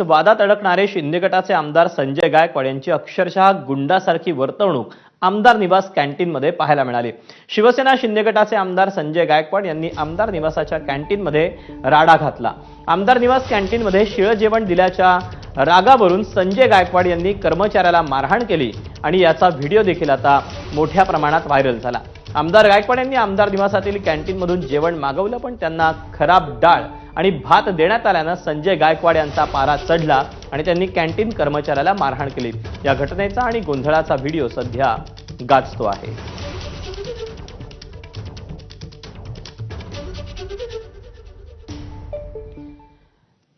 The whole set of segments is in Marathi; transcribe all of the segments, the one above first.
वादात अडकणारे शिंदे गटाचे आमदार संजय गायकवाड यांची अक्षरशः गुंडासारखी वर्तवणूक आमदार निवास कॅन्टीनमध्ये पाहायला मिळाली. शिवसेना शिंदे गटाचे आमदार संजय गायकवाड यांनी आमदार निवासाच्या कॅन्टीनमध्ये राडा घातला. आमदार निवास कॅन्टीनमध्ये शिळ जेवण दिल्याच्या रागावरून संजय गायकवाड यांनी कर्मचाऱ्याला मारहाण केली आणि याचा व्हिडिओ देखील आता मोठ्या प्रमाणात व्हायरल झाला. आमदार गायकवाड यांनी आमदार निवासातील कॅन्टीनमधून जेवण मागवलं पण त्यांना खराब डाळ आणि भात देण्यात आल्यानं संजय गायकवाड यांचा पारा चढला आणि त्यांनी कॅन्टीन कर्मचाऱ्याला मारहाण केली. या घटनेचा आणि गोंधळाचा व्हिडिओ सध्या गाजतो आहे.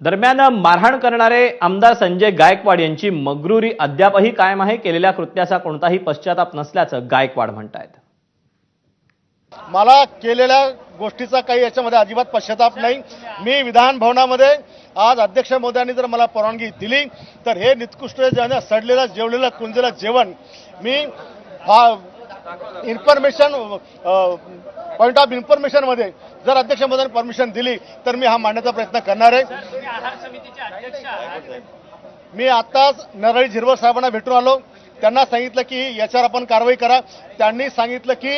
दरम्यान मारहाण करणारे आमदार संजय गायकवाड यांची मगरुरी अद्यापही कायम आहे. केलेल्या कृत्याचा कोणताही पश्चाताप नसल्याचं गायकवाड म्हणतायत. मला केलेल्या गोष्टीचा काही याच्यामध्ये अजिबात पश्चाताप नाही. मी विधान भवनामध्ये आज अध्यक्ष महोदयांनी जर मला परवानगी दिली तर हे निकृष्ट सडलेलं जेवलेलं कुंजलेलं जेवण मी हा इन्फॉर्मेशन पॉईंट ऑफ इन्फॉर्मेशनमध्ये जर अध्यक्ष महोदयांनी परमिशन दिली तर मी हा मांडण्याचा प्रयत्न करणार आहे. मी आत्ताच नरळी झिरवळ साहेबांना भेटून आलो. त्यांना सांगितलं की याच्यावर आपण कारवाई करा. त्यांनी सांगितलं की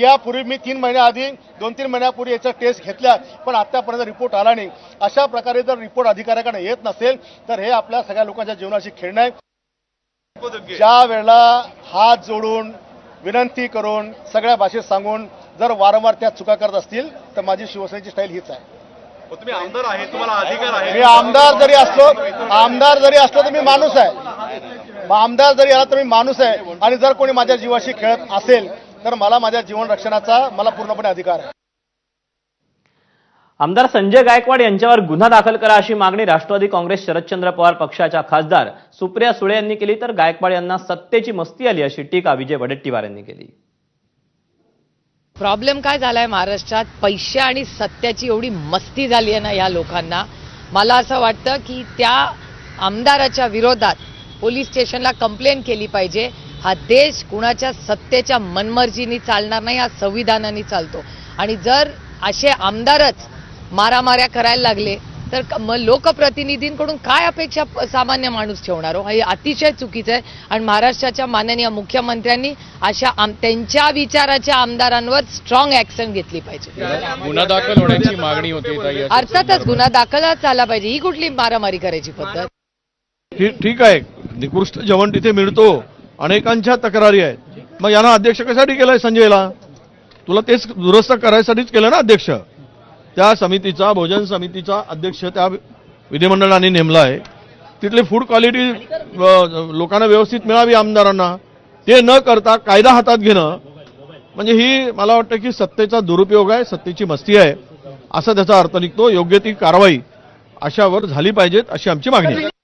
यापूर्वी मी तीन महिन्याआधी दोन तीन महिन्यापूर्वी याच्या टेस्ट घेतल्या पण आतापर्यंत रिपोर्ट आला नाही. अशा प्रकारे जर रिपोर्ट अधिकाऱ्याकडे येत नसेल तर हे आपल्या सगळ्या लोकांच्या जीवनाशी खेळणं आहे. ज्या वेळेला हात जोडून विनंती करून सगळ्या भाषेत सांगून जर वारंवार त्या चुका करत असतील तर माझी शिवसेनेची स्टाईल हीच आहे. मग तुम्ही आमदार आहे तुम्हाला अधिकार आहे. मी आमदार जरी असलो आमदार जरी असलो तर मी माणूस आहे. आमदार जरी आला तर मी माणूस आहे. आणि जर कोणी माझ्या जीवाशी खेळत असेल तर मला माझ्या जीवन रक्षणाचा मला पूर्णपणे अधिकार आहे. आमदार संजय गायकवाड यांच्यावर गुन्हा दाखल करा अशी मागणी राष्ट्रवादी काँग्रेस शरदचंद्र पवार पक्षाच्या खासदार सुप्रिया सुळे यांनी केली तर गायकवाड यांना सत्तेची मस्ती आली अशी टीका विजय वडेट्टीवार यांनी केली. प्रॉब्लेम काय झालाय महाराष्ट्रात? पैसे आणि सत्याची एवढी मस्ती झाली आहे ना या लोकांना. मला असं वाटतं की त्या आमदाराच्या विरोधात पोलीस स्टेशनला कंप्लेंट केली पाहिजे. हा देश कुणाच्या सत्तेच्या मनमर्जीनी चालणार नाही हा संविधानाने चालतो. आणि जर असे आमदारच मारामाऱ्या करायला लागले तर मग लोकप्रतिनिधींकडून काय अपेक्षा सामान्य माणूस ठेवणार हो? हे अतिशय चुकीचं आहे. आणि महाराष्ट्राच्या माननीय मुख्यमंत्र्यांनी अशा त्यांच्या विचाराच्या आमदारांवर स्ट्रॉंग ऍक्शन घेतली पाहिजे. गुन्हा दाखल होण्याची मागणी होती अर्थातच गुन्हा दाखलच झाला पाहिजे. ही कुठली मारामारी करायची पद्धत? ठीक आहे. निकृष्ट जेवण तिथे मिळतो. अनेकांच्या तक्रारी आहेत. मग यांना अध्यक्ष कशासाठी केलंय संजयला? तुला तेच दुरुस्त करायसाठीच केलं ना अध्यक्ष? त्या समितीचा भोजन समितीचा अध्यक्ष त्या विधिमंडळाने नेमला आहे. तिथली फूड क्वालिटी लोकांना व्यवस्थित मिळावी आमदारांना. ते न करता कायदा हातात घेणं. म्हणजे ही मला वाटतं की सत्तेचा दुरुपयोग आहे सत्तेची मस्ती आहे. असा त्याचा अर्थ निघतो. योग्य ती कारवाई अशावर झाली पाहिजेत अशी आमची मागणी आहे.